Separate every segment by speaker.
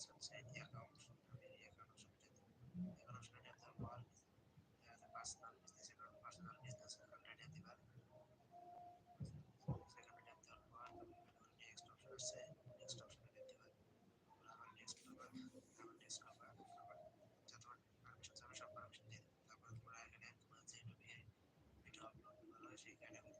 Speaker 1: সেখানে next option next যত হয় সেই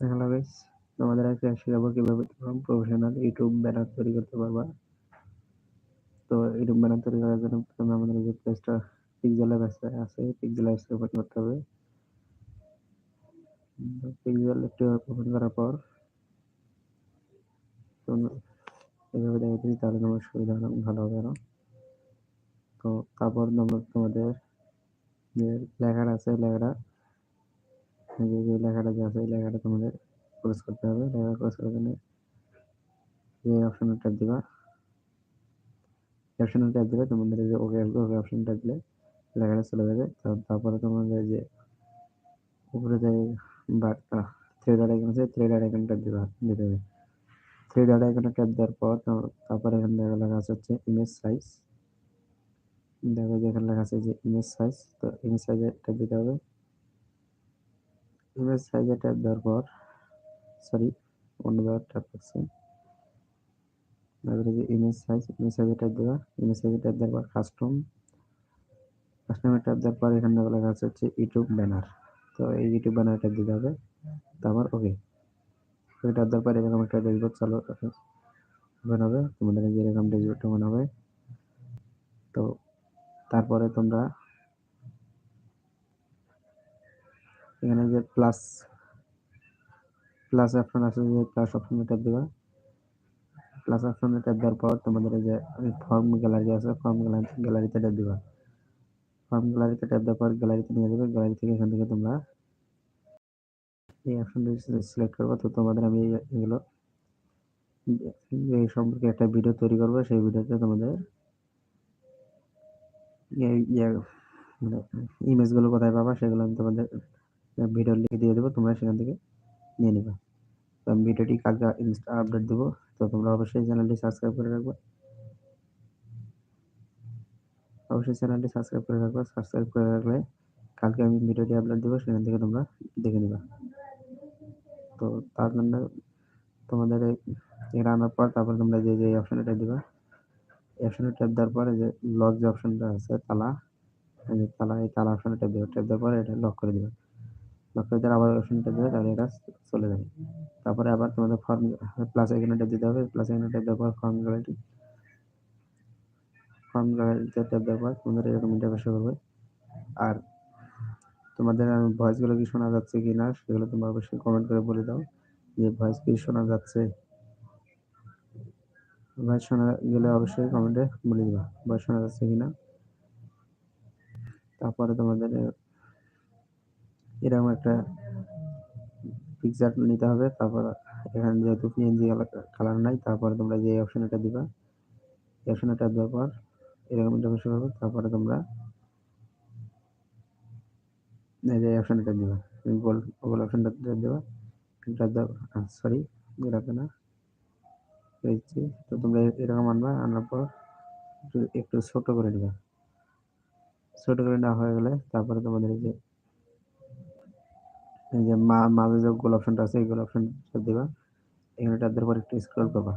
Speaker 2: হ্যালো গাইস তোমাদের আজকে শেখাবো কীভাবে তোমরা প্রফেশনাল ইউটিউব ব্যানার তৈরি করতে পারবা? তো ইউটিউব ব্যানার তৈরি করার জন্য প্রথমে আমাদের যে পেজটা পিক্সেল অ্যাপস আছে পিক্সেল অ্যাপস ওপেন করতে হবে। পিক্সেল একটু ওপেন করার পর এভাবে দেখে দিই তাহলে তোমার সুবিধা ভালো হবে আরও। তো তারপর তোমাদের যে লেখাটা আছে, লেখাটা যে যে লেখাটা আছে, এই লেখাটা তোমাদের ক্রস করতে হবে। লেখা ক্রস করার জন্য যে অপশনে ট্যাপ দিবা অপশনে ট্যাপ দিলে তোমাদের যে ওকে আসবে ওকে অপশন ট্যাপ দিলে লেখাটা চলে যাবে। তারপরে তোমাদের যে উপরে যে থ্রি ডট আইকন আছে থ্রি ডট আইকন ট্যাপ দিবা, দিতে হবে। থ্রি ডট আইকনে ট্যাপ দেওয়ার পর তারপরে এখানে দেখা লেখা আছে হচ্ছে ইমেজ সাইজ দেখো যে এখানে লেখা আছে যে ইমেজ সাইজ তো ইমেজ সাইজে ট্যাপ দিতে হবে। ইমেজ সাইজে ট্যাপ দেওয়ার পর সরি অন্যবার ট্যাপ করছে তারপরে যে ইমেজ সাইজ ইমেজ সাইজে ট্যাপ দেওয়া ইমেজ সাইজে ট্যাপ দেওয়ার পর কাস্টম কাস্টমে ট্যাপ দেওয়ার পর এখানে লেখা আছে হচ্ছে ইউটিউব ব্যানার তো এই ইউটিউব ব্যানার ট্যাপ দিতে হবে। তারপর ওকে ওকে ট্যাপ দেওয়ার পর এরকম একটা ড্যাশবোর্ড চালু ওপেন হবে তোমাদের এরকম ড্যাশবোর্ড ওপেন হবে তো তারপরে তোমরা এখানে যে প্লাস প্লাস অপশন আছে যে প্লাস অপশনে ট্যাপ দিবা। প্লাস অপশনে ট্যাপ দেওয়ার পর তোমাদের এই যে ফর্ম গ্যালারি আছে ফর্ম গ্যালারি গ্যালারিতে ট্যাপ দিবা। ফর্ম গ্যালারিতে ট্যাপ দেওয়ার পর গ্যালারিতে নিয়ে যাবে গ্যালারি থেকে এখান থেকে তোমরা এই অপশনটি সিলেক্ট করবে। তো তোমাদের আমি এগুলো এই সম্পর্কে একটা ভিডিও তৈরি করব, সেই ভিডিওতে তোমাদের মানে ইমেজগুলো কোথায় পাবা সেগুলো আমি তোমাদের ভিডিও লিখে দিয়ে দেবো, তোমরা সেখান থেকে নিয়ে নেবে। তো আমি ভিডিওটি কালকে ইনস্টা আপডেট দেবো, তো তোমরা অবশ্যই চ্যানেলটি সাবস্ক্রাইব করে রাখবে। অবশ্যই চ্যানেলটি সাবস্ক্রাইব করে রাখবে সাবস্ক্রাইব করে রাখলে কালকে আমি ভিডিওটি আপলোড দেবো, সেখান থেকে তোমরা দেখে নিবা। তো তার জন্য তোমাদের এটা আনার পর তারপর তোমরা যে যে অপশনে ট্যাপ দিবা। অপশনে ট্যাপ দেওয়ার পরে যে লক যে অপশনটা আছে, তালা তালা, এই তালা অপশনে ট্যাপ দিবা ট্যাপ দেওয়ার পরে এটা লক করে দিবা। লক করে আবার অপশন ট্যাপ দিবে, তাহলে এটা চলে যাবে। তারপরে আবার তোমাদের ফর্ম প্লাস এখানে ট্যাপ দিতে হবে প্লাস এখানে ট্যাপ দেওয়ার ফর্ম গ্যালারি ফর্ম গ্যালারিতে ট্যাপ দেওয়ার তোমাদের এরকম ইন্টারফেস করবে। আর তোমাদের ভয়েসগুলো কি শোনা যাচ্ছে কি না সেগুলো তোমরা অবশ্যই কমেন্ট করে বলে দাও, যে ভয়েস কি শোনা যাচ্ছে। ভয়েস শোনা গেলে অবশ্যই কমেন্টে বলে দিবা ভয়েস শোনা যাচ্ছে কিনা। তারপরে তোমাদের এরকম একটা পিকচার নিতে হবে, তারপর এখানে যেহেতু পিএনজি কালার নাই, তারপরে তোমরা যে অপশনটা দিবা, এই অপশনে ট্যাপ দেওয়ার পর এরকম ইন্টারফেস হবে তারপরে তোমরা এই যে অপশনটা দিবা গোল গোল অপশনটা দেবা এটা সরি এটাতে না পেয়েছি তো তোমরা এরকম আনবা, আনার পর একটু ছোট করে দিবা ছোট করে নেওয়া হয়ে গেলে তারপরে তোমাদের এই যে যে মাঝে যে গোল অপশনটা আছে, এই গোল অপশন দিবা। এখানে ট্যাপ দেওয়ার পর একটু স্ক্রল করবা।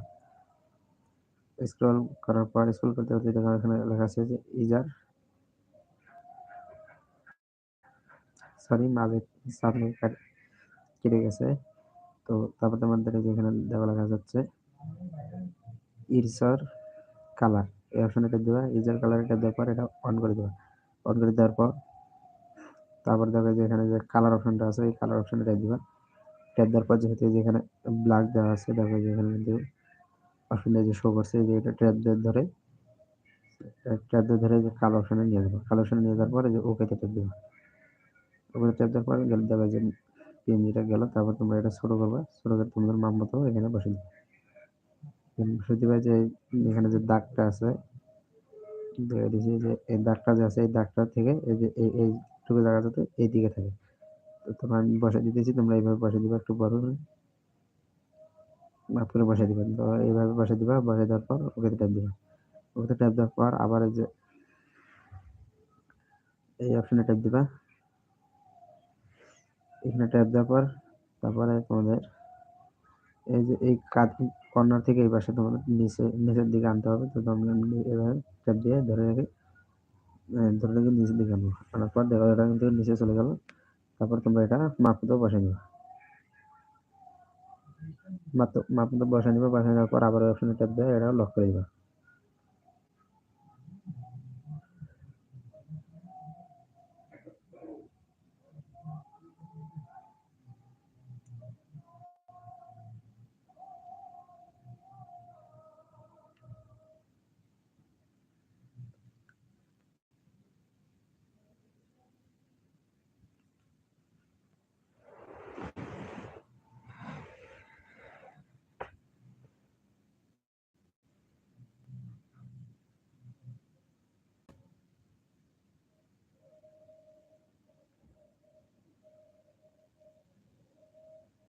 Speaker 2: স্ক্রল করার পর স্ক্রল করতে করতে দেখো এখানে লেখা আছে যে ইজার সরি মাঝে সাবমিট কেটে গেছে। তো তারপর তোমাদের যেখানে দেওয়া লেখা যাচ্ছে ইরসর কালার এই অপশনে ট্যাপ দেবা। ইজার কালার ট্যাপ দেওয়ার পর এটা অন করে দেবা। অন করে দেওয়ার পর তারপর দেখো যে এখানে যে কালার অপশনটা আছে, এই কালার অপশনে ট্যাপ দিবা। ট্যাপ দেওয়ার পর যেহেতু যেখানে ব্ল্যাক দেওয়া আছে, দেখো যেখানে কিন্তু অপশনটা যে শো করছে যে এটা ট্যাপ ধরে ট্যাপ ধরে যে কালো অপশনে নিয়ে যাব কালো অপশনে নিয়ে যাওয়ার পরে যে ওকেতে ট্যাপ দেবো। ওকে ট্যাপ দেওয়ার পরে গেলে দেখো যে পিএনজিটা গেল, তারপর তোমরা এটা ছোটো করবা। ছোটো করে তোমাদের মাপ মতো এখানে বসে দিবে। বসে দিবে যে এখানে যে দাগটা আছে দিয়েছি যে এই দাগটা যে আছে, এই দাগটা থেকে এই যে এই এইটুকু জায়গা যাতে এই দিকে থাকে। তো তোমরা আমি বসে দিতেছি, তোমরা এইভাবে বসে দিবা, একটু বড় মাপ করে বসে দিবেন তো এইভাবে বসে দিবা বসে দেওয়ার পর ওকে ট্যাপ দিবা। ওকে ট্যাপ দেওয়ার পর আবার যে এই অপশনে ট্যাপ দিবা। এখানে ট্যাপ দেওয়ার পর তারপরে তোমাদের এই যে এই কাজ কর্নার থেকে এই পাশে তোমাদের নিচে, নিচের দিকে আনতে হবে। তো তোমরা এভাবে ট্যাপ দিয়ে ধরে রেখে ধরে রেখে নিচের দিকে আনব আনার পর দেখো এটা কিন্তু নিচে চলে গেল। তারপর তোমরা এটা মাপতেও বসে নিবে। মাপ মাপ বসে নিবা বসে নেওয়ার পর আবার অপশনে ট্যাপ দেওয়া এটা লক করে দিবা।